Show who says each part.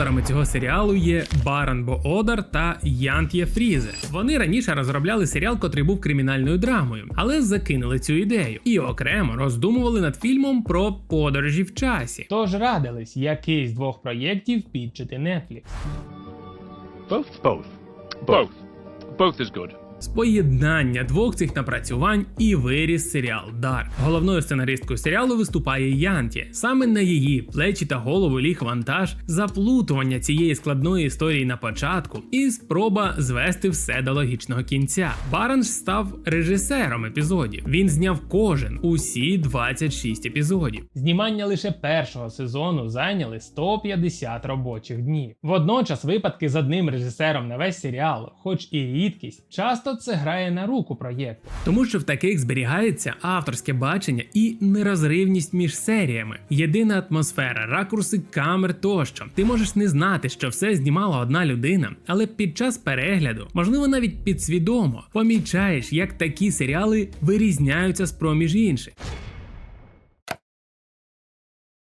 Speaker 1: Авторами цього серіалу є Баран Бо Одар та Янтє Фрізе. Вони раніше розробляли серіал, котрий був кримінальною драмою, але закинули цю ідею і окремо роздумували над фільмом про подорожі в часі. Тож радились, який з двох проєктів підчити Netflix.
Speaker 2: Both? Both. Both. Both is good.
Speaker 1: З поєднання двох цих напрацювань і виріс серіал Дарк. Головною сценаристкою серіалу виступає Янті. Саме на її плечі та голову ліг вантаж, заплутування цієї складної історії на початку і спроба звести все до логічного кінця. Баранж став режисером епізодів. Він зняв кожен усі 26 епізодів. Знімання лише першого сезону зайняли 150 робочих днів. Водночас випадки з одним режисером на весь серіал, хоч і рідкість, часто це грає на руку проєкту, тому що в таких зберігається авторське бачення і нерозривність між серіями, єдина атмосфера, ракурси камер тощо. Ти можеш не знати, що все знімала одна людина, але під час перегляду, можливо, навіть підсвідомо, помічаєш, як такі серіали вирізняються з проміж інших.